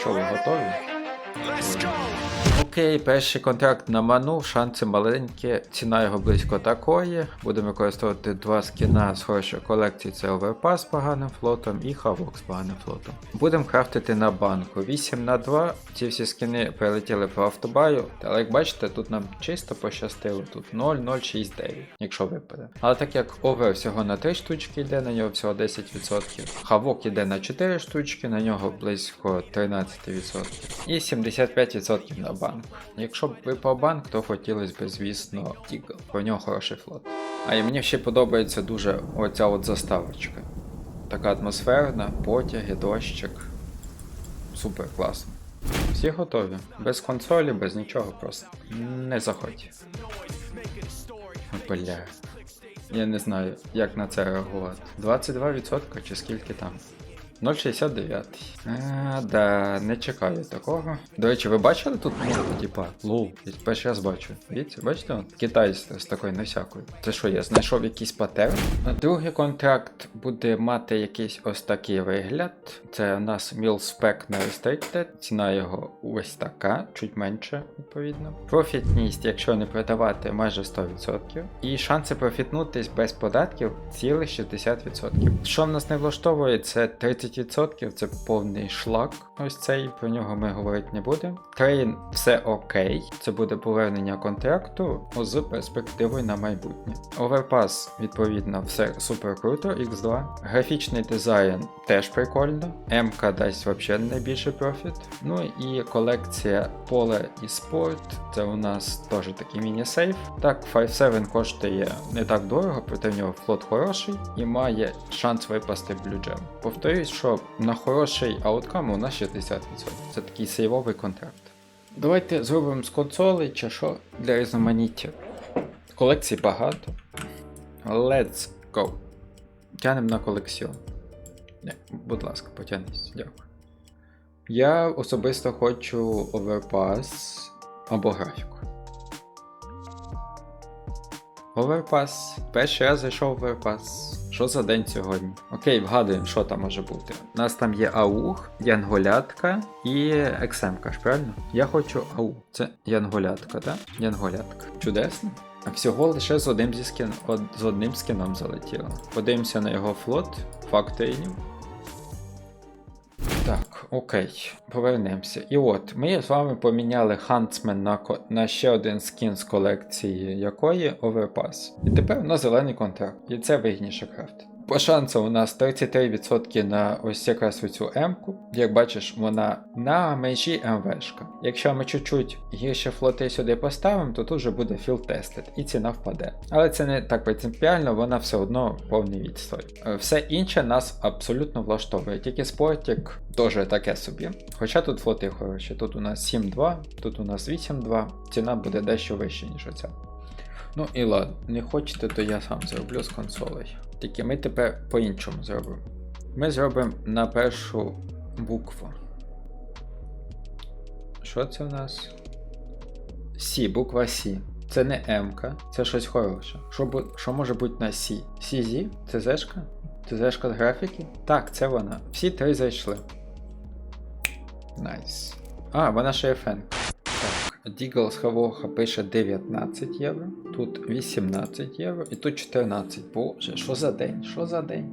Що ви готові? Окей, перший контракт на ману, шанси маленькі, ціна його близько такої. Будемо використовувати два скіна з хорошої колекції: це Overpass з поганим флотом і Havok з поганим флотом. Будемо крафтити на банку 8 на 2. Ці всі скіни прилетіли по автобаю, але як бачите, тут нам чисто пощастило. Тут 0,069, якщо випаде. Але так як овер всього на 3 штучки йде, на нього всього 10%. Хавок іде на 4 штучки, на нього близько 13%. І 75% на банк. Якщо б випав банк, то хотілося б, звісно, Тігл. Про нього хороший флот. А і мені ще подобається дуже оця от заставочка. Така атмосферна, потяги, дощик. Супер класно. Всі готові. Без консолі, без нічого просто. Не заходь. Бля. Я не знаю, як на це реагувати. 22% чи скільки там? 0,69. А, да, не чекаю такого. До речі, ви бачили тут морду, типа, лоу, я перший раз бачу. Бачите? От, Китай з, такою носякою. Це що, я знайшов якийсь патерн? Другий контракт буде мати якийсь ось такий вигляд. Це у нас Mil Spec на Restricted. Ціна його ось така, чуть менше, відповідно. Профітність, якщо не продавати, майже 100%. І шанси профітнутись без податків цілих 60%. Що в нас не влаштовує, це 30%, це повний шлак. Ось цей, про нього ми говорити не будемо. Трейн все окей. Це буде повернення контракту з перспективою на майбутнє. Оверпас, відповідно, все супер круто, X2. Графічний дизайн теж прикольно. МК дасть взагалі найбільший профіт. Ну і колекція поле і спорт. Це у нас теж такий міні-сейф. Так, 5.7 коштує не так дорого, проте в нього флот хороший і має шанс випасти в блюджем. Повторюсь, що на хороший ауткам у нас 60%. Це такий сейвовий контракт. Давайте зробимо з консолей чи що для різноманіття. Колекцій багато. Let's go. Тянемо на колекціон. Не, будь ласка, потягнись, дякую. Я особисто хочу Overpass або графіку. Overpass. Перший раз зайшов Overpass. Що за день сьогодні? Окей, вгадуємо, що там може бути. У нас там є аух, янголятка і ексемка, ж правильно? Я хочу ау. Це янголятка, так? Янголятка. Чудесно. Всього лише з одним зі скін... од... з одним скіном залетіло. Подивимося на його флот, фактейнів. Так, окей, повернемося. І от, ми з вами поміняли Huntsman на, на ще один скін з колекції якої Overpass. І тепер у нас зелений контракт. І це вигідніше крафт. По шансу у нас 33% на ось якраз цю М-ку. Як бачиш, вона на межі МВшка. Якщо ми чуть-чуть гірше флоти сюди поставимо, то тут вже буде tested і ціна впаде. Але це не так принципіально, вона все одно повний відстой. Е, Все інше нас абсолютно влаштовує. Тільки спортик теж таке собі. Хоча тут флоти хороші. Тут у нас 7-2, тут у нас 8-2. Ціна буде дещо вища, ніж оця. Ну і ладно, не хочете, то я сам зроблю з консолей. Тільки ми тепер по-іншому зробимо. Ми зробимо на першу букву. Що це в нас? Сі, буква Сі. Це не М, це щось хороше. Що, бу- що може бути на Сі? CZ? Це зешка? Це зешка з графіки? Так, це вона. Всі три зайшли. Найс. А, вона ще є. Так, Дігл з Хавоха пише 19 євро, тут 18 євро і тут 14. Боже, що за день? Що за день?